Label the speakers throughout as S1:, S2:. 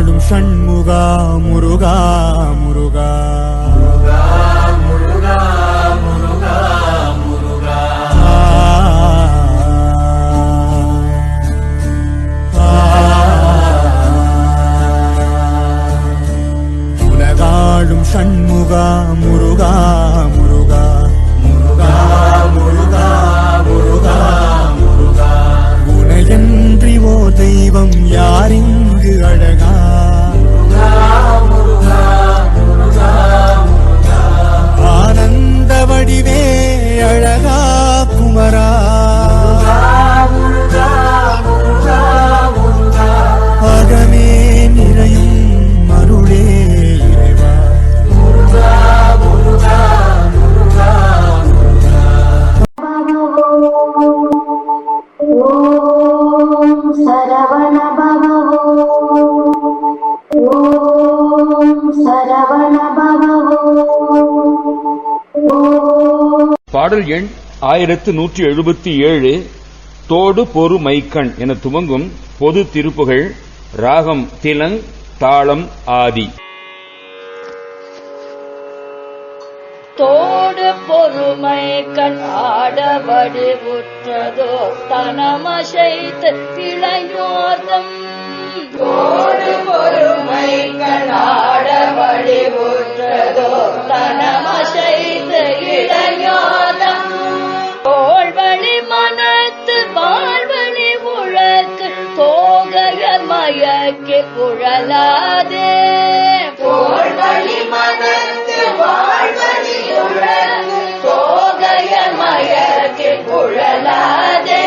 S1: ஆடும் சண்முகா முருகா முருகா. சண்முகா முருகா.
S2: எண் ஆயிரத்து நூற்றி எழுபத்தி ஏழு. தோடு பொறு மைக்கண் என துவங்கும் பொது திருப்புகழ் ராகம் திலங் தாளம் ஆதி.
S3: தோடு பொறுமை கண் ஆடபடி உற்றதோ தனமசைத்து இளையோர்தம் தோடு பொறுமை கண் ஆடபடி உற்றதோ தோகையர் மயக்கி உழலாதே தோள்வழி மனத்து வாழ்வழி தோகையர் மயக்கி உழலாதே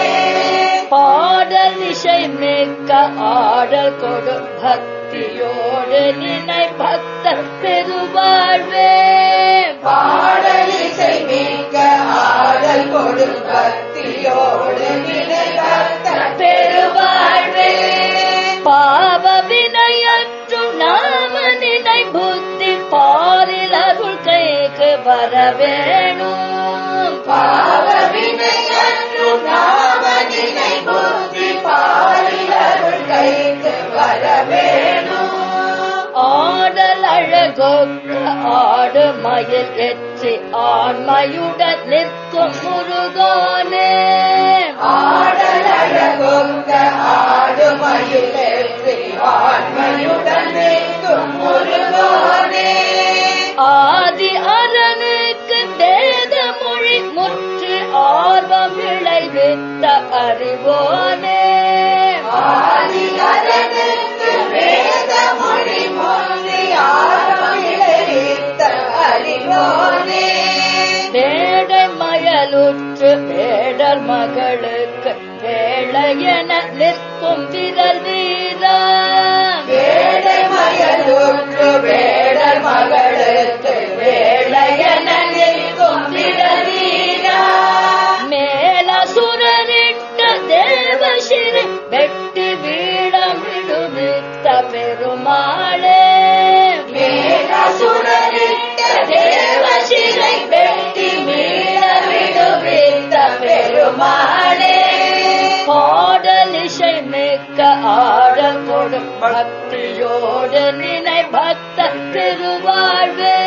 S3: பாடல் இசை மிக்க ஆடல் கொடு பக்தியோடு நினை பக்த பெருவாழ்வே வரவேணும் பாவ வினையன்று நாம நினை புத்தி பாரில் கைக்கு வரவேணும். ஆடல் அழகொன்று ஆடு மயில் எச்சி ஆண்மையுடன் நிற்கும் முருகோனே. ஆடல் அழகொக்க ஆடு மயலுற்று வேடர் மகளுக்கு வேளையென நிற்கும் விரல் வீரா. பெருமாளே பாடலிசை மிக்க ஆடல் கொடு பக்தியோடு நினை பக்த திருவாழ்வே.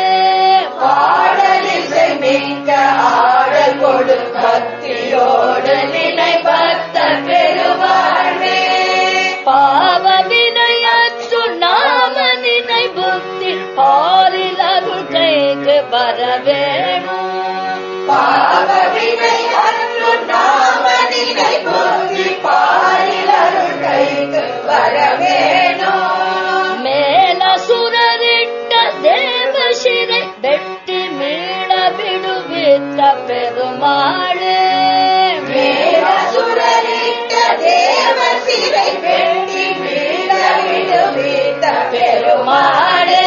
S3: பாடலிசை மிக்க ஆடல் கொடு பக்தியோடு நினை பக்த பெருவாழ்வே பாவ வினையற்று நாம நினை புத்தி பாரில் அருள் கைக்கு வர வேணும் பாவ வெட்டி மீள விடுவித்த பெருமாளே. மேல சுரரிட்ட தேவசிரை வெட்டி மீள விடுவித்த பெருமாளே.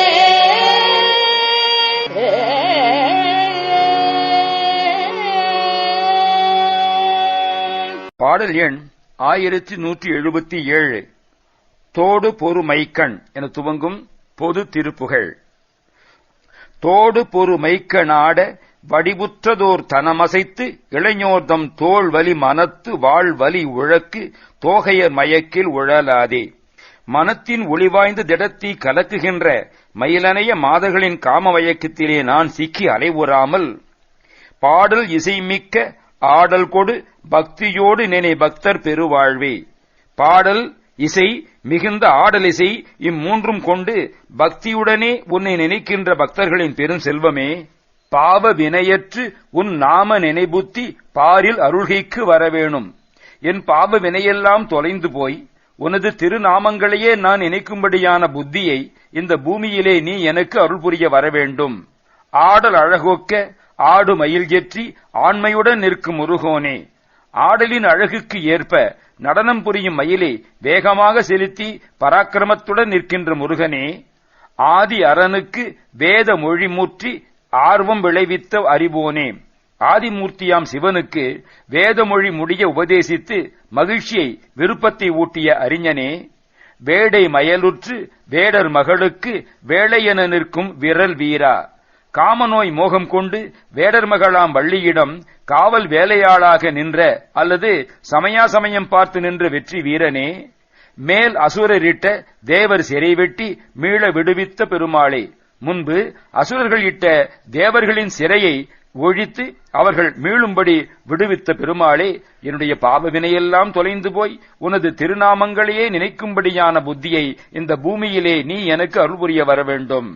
S2: பாடல் எண் ஆயிரத்தி நூற்றி எழுபத்தி ஏழு. தோடு பொறு மைக்கண் என துவங்கும் பொது திருப்புகழ் தோடு பொறு மைக்க நாட வடிவுற்றதோர் தனமசைத்து இளைஞோர்தம் தோள் வலி மனத்து வாழ் வலி உழக்கு தோகையர் மயக்கில் உழலாதே. மனத்தின் ஒளிவாய்ந்த திடத்தை கலக்குகின்ற மயிலனைய மாதர்களின் காமவயக்கத்திலே நான் சிக்கி அலைவுறாமல் பாடல் இசைமிக்க ஆடல் கொடு பக்தியோடு நினை பக்தர் பெருவாழ்வே. பாடல் இசை மிகுந்த ஆடலிசை இம்மூன்றும் கொண்டு பக்தியுடனே உன்னை நினைக்கின்ற பக்தர்களின் பெரும் செல்வமே. பாவ வினையற்று உன் நாம நினைபுத்தி பாரில் அருள்கைக்கு வரவேணும் என் பாவ வினையெல்லாம் தொலைந்து போய் உனது திருநாமங்களையே நான் நினைக்கும்படியான புத்தியை இந்த பூமியிலே நீ எனக்கு அருள் புரிய வரவேண்டும் ஆடல் அழகோக்க ஆடு மயில் ஏற்றி ஆண்மையுடன் நிற்கும் முருகோனே. ஆடலின் அழகுக்கு ஏற்ப நடனம் புரியும் மயிலை வேகமாக செலுத்தி பராக்கிரமத்துடன் நிற்கின்ற முருகனே ஆதி அரனுக்கு வேத மொழிமூற்றி ஆர்வம் விளைவித்த அறிவோனே. ஆதிமூர்த்தியாம் சிவனுக்கு வேதமொழி முடிய உபதேசித்து மகிழ்ச்சியை விருப்பத்தை ஊட்டிய அறிஞனே வேடை மயலுற்று வேடர் மகளுக்கு வேளையென நிற்கும் விரல் வீரா. காமநோய் மோகம் கொண்டு வேடர் மகளாம் வள்ளியிடம் காவல் வேலையாளாக நின்ற அல்லது சமயாசமயம் பார்த்து நின்ற வெற்றி வீரனே மேல் அசுரரிட்ட தேவர் சிறை வெட்டி மீள விடுவித்த பெருமாளே முன்பு அசுரர்கள் இட்ட தேவர்களின் சிறையை ஒழித்து அவர்கள் மீளும்படி விடுவித்த பெருமாளே என்னுடைய பாவவினையெல்லாம் தொலைந்து போய் உனது திருநாமங்களையே நினைக்கும்படியான புத்தியை இந்த பூமியிலே நீ எனக்கு அருள் புரிய வர வேண்டும்